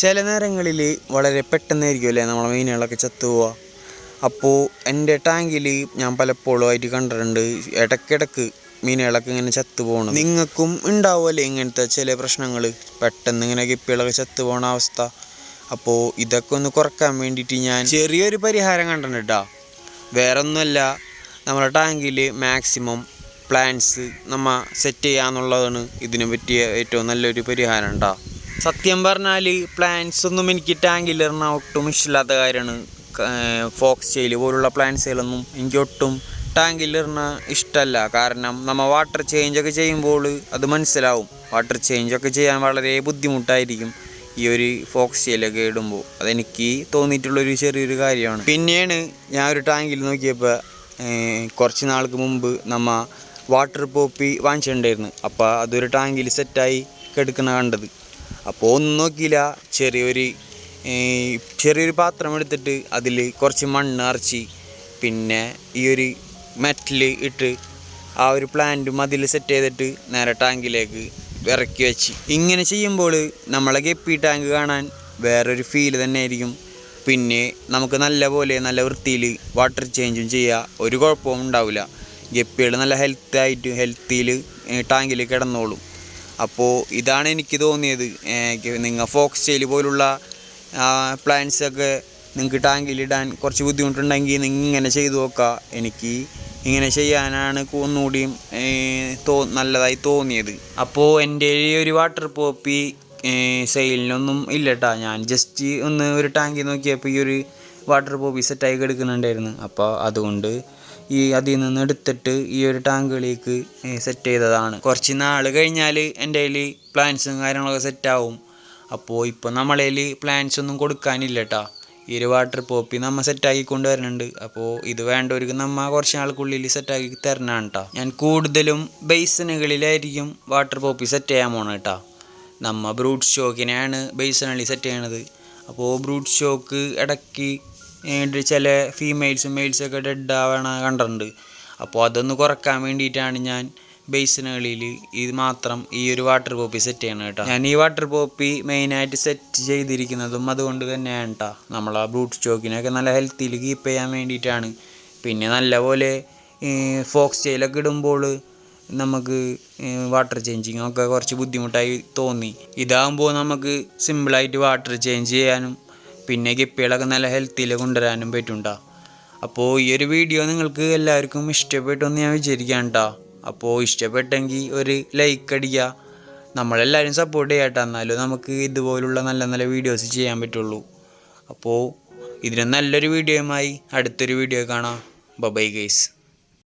ചില നേരങ്ങളിൽ വളരെ പെട്ടെന്നായിരിക്കും അല്ലേ? നമ്മളെ മീനുകളൊക്കെ ചത്തുപോവുക. അപ്പോൾ എന്റെ ടാങ്കിൽ ഞാൻ പലപ്പോഴും ആയിട്ട് കണ്ടിട്ടുണ്ട് ഇടയ്ക്കിടയ്ക്ക് മീനുകളൊക്കെ ഇങ്ങനെ ചത്തു പോകണം നിങ്ങൾക്കും ഉണ്ടാവുമല്ലേ ഇങ്ങനത്തെ ചില പ്രശ്നങ്ങൾ പെട്ടെന്ന് ഇങ്ങനെ ഗപ്പികളൊക്കെ ചത്തു പോകണ അവസ്ഥ. അപ്പോൾ ഇതൊക്കെ ഒന്ന് കുറയ്ക്കാൻ വേണ്ടിയിട്ട് ഞാൻ ചെറിയൊരു പരിഹാരം കണ്ടിട്ടുണ്ട് കേട്ടോ വേറെ ഒന്നുമല്ല നമ്മുടെ ടാങ്കിൽ മാക്സിമം പ്ലാന്റ്സ് നമ്മൾ സെറ്റ് ചെയ്യാന്നുള്ളതാണ് ഇതിനെ പറ്റിയ ഏറ്റവും നല്ലൊരു പരിഹാരം ഉണ്ടാ സത്യം പറഞ്ഞാൽ പ്ലാൻസ് ഒന്നും എനിക്ക് ഇടണ ഒട്ടും ഇഷ്ടമില്ലാത്ത കാര്യമാണ്. ഫോക്സ് ചെയിൽ പോലുള്ള പ്ലാൻസുകളൊന്നും എനിക്ക് ഒട്ടും ഇടണ ഇഷ്ടമല്ല കാരണം നമ്മൾ വാട്ടർ ചേഞ്ച് ഒക്കെ ചെയ്യുമ്പോൾ അത് മനസ്സിലാവും. വാട്ടർ ചേഞ്ച് ഒക്കെ ചെയ്യാൻ വളരെ ബുദ്ധിമുട്ടായിരിക്കും ഈ ഒരു ഫോക്സ് ചെയിലൊക്കെ ഇടുമ്പോൾ അതെനിക്ക് തോന്നിയിട്ടുള്ളൊരു ചെറിയൊരു കാര്യമാണ്. പിന്നെയാണ് ഞാൻ ഒരു ടാങ്കിൽ നോക്കിയപ്പോൾ കുറച്ച് നാൾക്ക് മുമ്പ് നമ്മ വാട്ടർ പോപ്പി വാങ്ങിച്ചിട്ടുണ്ടായിരുന്നു. അപ്പോൾ അതൊരു ടാങ്കിൽ സെറ്റായി കിടക്കുന്ന കണ്ടത്. അപ്പോൾ ഒന്നും നോക്കിയില്ല ചെറിയൊരു ചെറിയൊരു പാത്രം എടുത്തിട്ട് അതിൽ കുറച്ച് മണ്ണ് അരച്ച് പിന്നെ ഈ ഒരു മെറ്റൽ ഇട്ട് ആ ഒരു പ്ലാന്റും അതിൽ സെറ്റ് ചെയ്തിട്ട് നേരെ ടാങ്കിലേക്ക് ഇറക്കി വെച്ച്. ഇങ്ങനെ ചെയ്യുമ്പോൾ നമ്മളെ ഗപ്പി ടാങ്ക് കാണാൻ വേറൊരു ഫീൽ തന്നെ ആയിരിക്കും പിന്നെ നമുക്ക് നല്ല പോലെ നല്ല വൃത്തിയിൽ വാട്ടർ ചേഞ്ചും ചെയ്യുക ഒരു കുഴപ്പവും ഉണ്ടാവില്ല. ഗപ്പികൾ നല്ല ഹെൽത്തായിട്ട് ഹെൽത്തിയിൽ ടാങ്കിൽ കിടന്നോളും. അപ്പോൾ ഇതാണ് എനിക്ക് തോന്നിയത്. നിങ്ങൾ ഫോക്സ് ചെയിൽ പോലുള്ള പ്ലാന്റ്സ് ഒക്കെ നിങ്ങൾക്ക് ടാങ്കിലിടാൻ കുറച്ച് ബുദ്ധിമുട്ടുണ്ടെങ്കിൽ നിങ്ങൾ ഇങ്ങനെ ചെയ്തു നോക്കുക എനിക്ക് ഇങ്ങനെ ചെയ്യാനാണ് ഒന്നുകൂടിയും തോ നല്ലതായി തോന്നിയത്. അപ്പോൾ എന്റെ ഈ ഒരു വാട്ടർ പോപ്പി സെയിലിനൊന്നും ഇല്ല കേട്ടോ ഞാൻ ജസ്റ്റ് ഒന്ന് ഒരു ടാങ്കിൽ നോക്കിയപ്പോൾ ഈ ഒരു വാട്ടർ പോപ്പി സെറ്റായി എടുക്കുന്നുണ്ടായിരുന്നു അപ്പോൾ അതുകൊണ്ട് ഈ അതിൽ നിന്ന് എടുത്തിട്ട് ഈ ഒരു ടാങ്കിലേക്ക് സെറ്റ് ചെയ്തതാണ്. കുറച്ച് നാൾ കഴിഞ്ഞാൽ എന്റെ കയ്യിൽ പ്ലാൻസും കാര്യങ്ങളൊക്കെ സെറ്റാവും അപ്പോൾ ഇപ്പോൾ നമ്മളെ പ്ലാൻസ് ഒന്നും കൊടുക്കാനില്ല കേട്ടോ ഈ ഒരു വാട്ടർ പോപ്പി നമ്മൾ സെറ്റാക്കി കൊണ്ടുവരുന്നുണ്ട് അപ്പോൾ ഇത് വേണ്ടവർക്ക് നമ്മ കുറച്ച് നാൾക്കുള്ളിൽ സെറ്റാക്കി തരണം കേട്ടോ ഞാൻ കൂടുതലും ബേസിനുകളിലായിരിക്കും വാട്ടർ പോപ്പി സെറ്റ് ചെയ്യാൻ പോണത് കേട്ടോ നമ്മ ബ്രൂട്ട് സ്റ്റോക്കിനെയാണ് ബേസിനുകളിൽ സെറ്റ് ചെയ്യണത്. അപ്പോൾ ബ്രൂട്ട് സ്റ്റോക്ക് ഇടയ്ക്ക് ചില ഫീമെയിൽസും മെയിൽസും ഒക്കെ ഡെഡ് ആവണ കണ്ടിട്ടുണ്ട്. അപ്പോൾ അതൊന്ന് കുറയ്ക്കാൻ വേണ്ടിയിട്ടാണ് ഞാൻ ബേസിനുകളിൽ ഇത് മാത്രം ഈ ഒരു വാട്ടർ പോപ്പി സെറ്റ് ചെയ്യണം കേട്ടോ. ഞാൻ ഈ വാട്ടർ പോപ്പി മെയിനായിട്ട് സെറ്റ് ചെയ്തിരിക്കുന്നതും അതുകൊണ്ട് തന്നെയാണ് കേട്ടോ നമ്മൾ ആ ബ്രൂട്ട് സ്റ്റോക്കിനൊക്കെ നല്ല ഹെൽത്തിയിൽ കീപ്പ് ചെയ്യാൻ വേണ്ടിയിട്ടാണ്. പിന്നെ നല്ലപോലെ ഫോക്സ് ചെയിലൊക്കെ ഇടുമ്പോൾ നമുക്ക് വാട്ടർ ചേഞ്ചിങ് ഒക്കെ കുറച്ച് ബുദ്ധിമുട്ടായി തോന്നി. ഇതാകുമ്പോൾ നമുക്ക് സിമ്പിളായിട്ട് വാട്ടർ ചേഞ്ച് ചെയ്യാനും പിന്നെ ഗപ്പികളൊക്കെ നല്ല ഹെൽത്തിയിൽ കൊണ്ടുവരാനും പറ്റുണ്ടാ അപ്പോൾ ഈ ഒരു വീഡിയോ നിങ്ങൾക്ക് എല്ലാവർക്കും ഇഷ്ടപ്പെട്ടെന്ന് ഞാൻ വിചാരിക്കാം കേട്ടോ അപ്പോൾ ഇഷ്ടപ്പെട്ടെങ്കിൽ ഒരു ലൈക്ക് അടിക്കുക. നമ്മളെല്ലാവരും സപ്പോർട്ട് ചെയ്യാട്ടോ. എന്നാലും നമുക്ക് ഇതുപോലുള്ള നല്ല നല്ല വീഡിയോസ് ചെയ്യാൻ പറ്റുള്ളൂ. അപ്പോൾ ഇതിന് നല്ലൊരു വീഡിയോയുമായി അടുത്തൊരു വീഡിയോ കാണാം. Bye guys